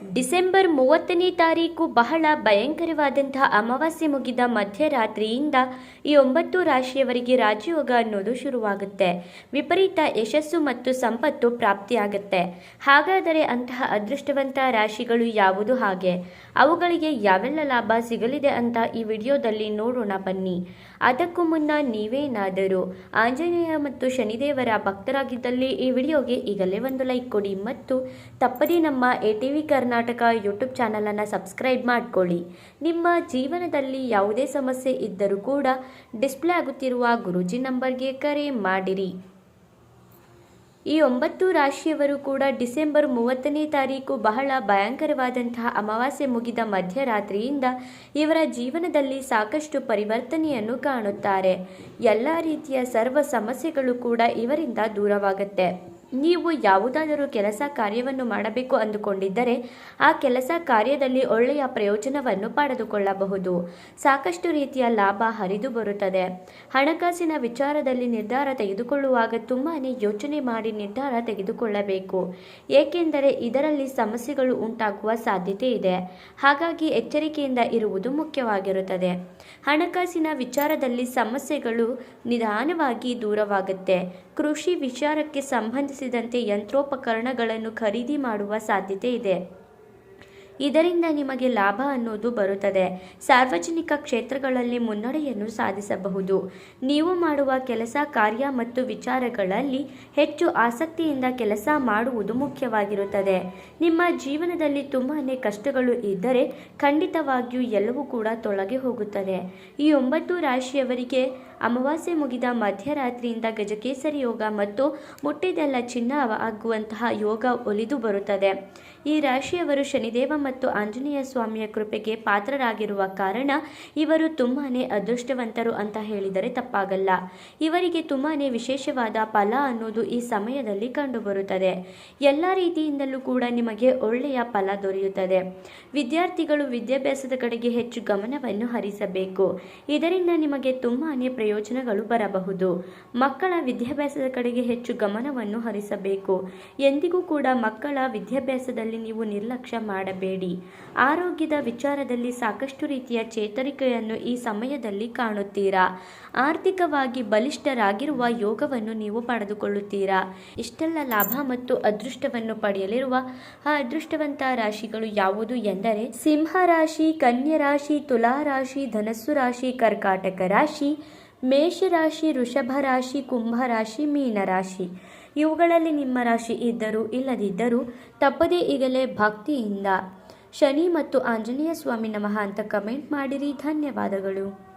December ಮೂವತ್ತನೇ ತಾರೀಕು ಬಹಳ ಭಯಂಕರವಾದಂತಹ ಅಮಾವಾಸ್ಯೆ ಮುಗಿದ ಮಧ್ಯರಾತ್ರಿಯಿಂದ ಈ ಒಂಬತ್ತು ರಾಶಿಯವರಿಗೆ ರಾಜಯೋಗ ಅನ್ನೋದು ಶುರುವಾಗುತ್ತೆ. ವಿಪರೀತ ಯಶಸ್ಸು ಮತ್ತು ಸಂಪತ್ತು ಪ್ರಾಪ್ತಿಯಾಗುತ್ತೆ. ಹಾಗಾದರೆ ಅಂತಹ ಅದೃಷ್ಟವಂತ ರಾಶಿಗಳು ಯಾವುದು ಹಾಗೆ? ಅವುಗಳಿಗೆ ಯಾವೆಲ್ಲ ಲಾಭ ಸಿಗಲಿದೆ ಅಂತ ಈ ವಿಡಿಯೋದಲ್ಲಿ ನೋಡೋಣ ಬನ್ನಿ. ಅದಕ್ಕೂ ಮುನ್ನ ನೀವೇನಾದರೂ ಆಂಜನೇಯ ಮತ್ತು ಶನಿದೇವರ ಭಕ್ತರಾಗಿದ್ದಲ್ಲಿ ಈ ವಿಡಿಯೋಗೆ ಈಗಲೇ ಒಂದು ಲೈಕ್ ಕೊಡಿ ಮತ್ತು ತಪ್ಪದೇ ನಮ್ಮ A T V Karnataka YouTube ಚಾನಲನ್ನು ಸಬ್ಸ್ಕ್ರೈಬ್ ಮಾಡಿಕೊಳ್ಳಿ. ನಿಮ್ಮ ಜೀವನದಲ್ಲಿ ಯಾವುದೇ ಸಮಸ್ಯೆ ಇದ್ದರೂ ಕೂಡ ಡಿಸ್ಪ್ಲೇ ಆಗುತ್ತಿರುವ ಗುರೂಜಿ ನಂಬರ್ಗೆ ಕರೆ ಮಾಡಿರಿ. ಈ ಒಂಬತ್ತು ರಾಶಿಯವರು ಕೂಡ ಡಿಸೆಂಬರ್ ಮೂವತ್ತನೇ ತಾರೀಕು ಬಹಳ ಭಯಂಕರವಾದಂತಹ ಅಮಾವಾಸ್ಯೆ ಮುಗಿದ ಮಧ್ಯರಾತ್ರಿಯಿಂದ ಇವರ ಜೀವನದಲ್ಲಿ ಸಾಕಷ್ಟು ಪರಿವರ್ತನೆಯನ್ನು ಕಾಣುತ್ತಾರೆ. ಎಲ್ಲ ರೀತಿಯ ಸರ್ವ ಸಮಸ್ಯೆಗಳು ಕೂಡ ಇವರಿಂದ ದೂರವಾಗುತ್ತೆ. ನೀವು ಯಾವುದಾದರೂ ಕೆಲಸ ಕಾರ್ಯವನ್ನು ಮಾಡಬೇಕು ಅಂದುಕೊಂಡಿದ್ದರೆ ಆ ಕೆಲಸ ಕಾರ್ಯದಲ್ಲಿ ಒಳ್ಳೆಯ ಪ್ರಯೋಜನವನ್ನು ಪಡೆದುಕೊಳ್ಳಬಹುದು. ಸಾಕಷ್ಟು ರೀತಿಯ ಲಾಭ ಹರಿದು ಬರುತ್ತದೆ. ಹಣಕಾಸಿನ ವಿಚಾರದಲ್ಲಿ ನಿರ್ಧಾರ ತೆಗೆದುಕೊಳ್ಳುವಾಗ ತುಂಬಾ ಯೋಚನೆ ಮಾಡಿ ನಿರ್ಧಾರ ತೆಗೆದುಕೊಳ್ಳಬೇಕು. ಏಕೆಂದರೆ ಇದರಲ್ಲಿ ಸಮಸ್ಯೆಗಳು ಉಂಟಾಗುವ ಸಾಧ್ಯತೆ ಇದೆ. ಹಾಗಾಗಿ ಎಚ್ಚರಿಕೆಯಿಂದ ಇರುವುದು ಮುಖ್ಯವಾಗಿರುತ್ತದೆ. ಹಣಕಾಸಿನ ವಿಚಾರದಲ್ಲಿ ಸಮಸ್ಯೆಗಳು ನಿಧಾನವಾಗಿ ದೂರವಾಗುತ್ತೆ. ಕೃಷಿ ವಿಚಾರಕ್ಕೆ ಸಂಬಂಧಿಸಿದಂತೆ ಯಂತ್ರೋಪಕರಣಗಳನ್ನು ಖರೀದಿ ಮಾಡುವ ಸಾಧ್ಯತೆ ಇದೆ. ಇದರಿಂದ ನಿಮಗೆ ಲಾಭ ಅನ್ನೋದು ಬರುತ್ತದೆ. ಸಾರ್ವಜನಿಕ ಕ್ಷೇತ್ರಗಳಲ್ಲಿ ಮುನ್ನಡೆಯನ್ನು ಸಾಧಿಸಬಹುದು. ನೀವು ಮಾಡುವ ಕೆಲಸ, ಕಾರ್ಯ ಮತ್ತು ವಿಚಾರಗಳಲ್ಲಿ ಹೆಚ್ಚು ಆಸಕ್ತಿಯಿಂದ ಕೆಲಸ ಮಾಡುವುದು ಮುಖ್ಯವಾಗಿರುತ್ತದೆ. ನಿಮ್ಮ ಜೀವನದಲ್ಲಿ ತುಂಬಾ ಕಷ್ಟಗಳು ಇದ್ದರೆ ಖಂಡಿತವಾಗಿಯೂ ಎಲ್ಲವೂ ಕೂಡ ತೊಳಗೆ ಹೋಗುತ್ತದೆ. ಈ ಒಂಬತ್ತು ರಾಶಿಯವರಿಗೆ ಅಮಾವಾಸ್ಯೆ ಮುಗಿದ ಮಧ್ಯರಾತ್ರಿಯಿಂದ ಗಜಕೇಸರಿ ಯೋಗ ಮತ್ತು ಮುಟ್ಟಿದೆಲ್ಲ ಚಿನ್ನ ಆಗುವಂತಹ ಯೋಗ ಒಲಿದು ಬರುತ್ತದೆ. ಈ ರಾಶಿಯವರು ಶನಿದೇವ ಮತ್ತು ಆಂಜನೇಯ ಸ್ವಾಮಿಯ ಕೃಪೆಗೆ ಪಾತ್ರರಾಗಿರುವ ಕಾರಣ ಇವರು ತುಂಬಾನೇ ಅದೃಷ್ಟವಂತರು ಅಂತ ಹೇಳಿದರೆ ತಪ್ಪಾಗಲ್ಲ. ಇವರಿಗೆ ತುಂಬಾನೇ ವಿಶೇಷವಾದ ಫಲ ಅನ್ನೋದು ಈ ಸಮಯದಲ್ಲಿ ಕಂಡುಬರುತ್ತದೆ. ಎಲ್ಲ ರೀತಿಯಿಂದಲೂ ಕೂಡ ನಿಮಗೆ ಒಳ್ಳೆಯ ಫಲ ದೊರೆಯುತ್ತದೆ. ವಿದ್ಯಾರ್ಥಿಗಳು ವಿದ್ಯಾಭ್ಯಾಸದ ಕಡೆಗೆ ಹೆಚ್ಚು ಗಮನವನ್ನು ಹರಿಸಬೇಕು. ಇದರಿಂದ ನಿಮಗೆ ತುಂಬಾನೇ ಪ್ರಯೋಜನಗಳು ಬರಬಹುದು. ಮಕ್ಕಳ ವಿದ್ಯಾಭ್ಯಾಸದ ಕಡೆಗೆ ಹೆಚ್ಚು ಗಮನವನ್ನು ಹರಿಸಬೇಕು. ಎಂದಿಗೂ ಕೂಡ ಮಕ್ಕಳ ವಿದ್ಯಾಭ್ಯಾಸದಲ್ಲಿ ನೀವು ನಿರ್ಲಕ್ಷ್ಯ ಮಾಡಬೇಡಿ. ಆರೋಗ್ಯದ ವಿಚಾರದಲ್ಲಿ ಸಾಕಷ್ಟು ರೀತಿಯ ಚೇತರಿಕೆಯನ್ನು ಈ ಸಮಯದಲ್ಲಿ ಕಾಣುತ್ತೀರಾ? ಆರ್ಥಿಕವಾಗಿ ಬಲಿಷ್ಠರಾಗಿರುವ ಯೋಗವನ್ನು ನೀವು ಪಡೆದುಕೊಳ್ಳುತ್ತೀರಾ? ಇಷ್ಟೆಲ್ಲ ಲಾಭ ಮತ್ತು ಅದೃಷ್ಟವನ್ನು ಪಡೆಯಲಿರುವ ಆ ಅದೃಷ್ಟವಂತ ರಾಶಿಗಳು ಯಾವುದು ಎಂದರೆ ಸಿಂಹ ರಾಶಿ, ಕನ್ಯಾ ರಾಶಿ, ತುಲಾ ರಾಶಿ, ಧನಸ್ಸು ರಾಶಿ, ಕರ್ಕಾಟಕ ರಾಶಿ ಮೇಷರಾಶಿ ವೃಷಭ ರಾಶಿ, ಕುಂಭ ರಾಶಿ ಮೀನರಾಶಿ ಇವುಗಳಲ್ಲಿ ನಿಮ್ಮ ರಾಶಿ ಇದ್ದರೂ ಇಲ್ಲದಿದ್ದರೂ ತಪ್ಪದೇ ಈಗಲೇ ಭಕ್ತಿಯಿಂದ ಶನಿ ಮತ್ತು ಆಂಜನೇಯ ಸ್ವಾಮಿ ನಮಃ ಅಂತ ಕಮೆಂಟ್ ಮಾಡಿರಿ. ಧನ್ಯವಾದಗಳು.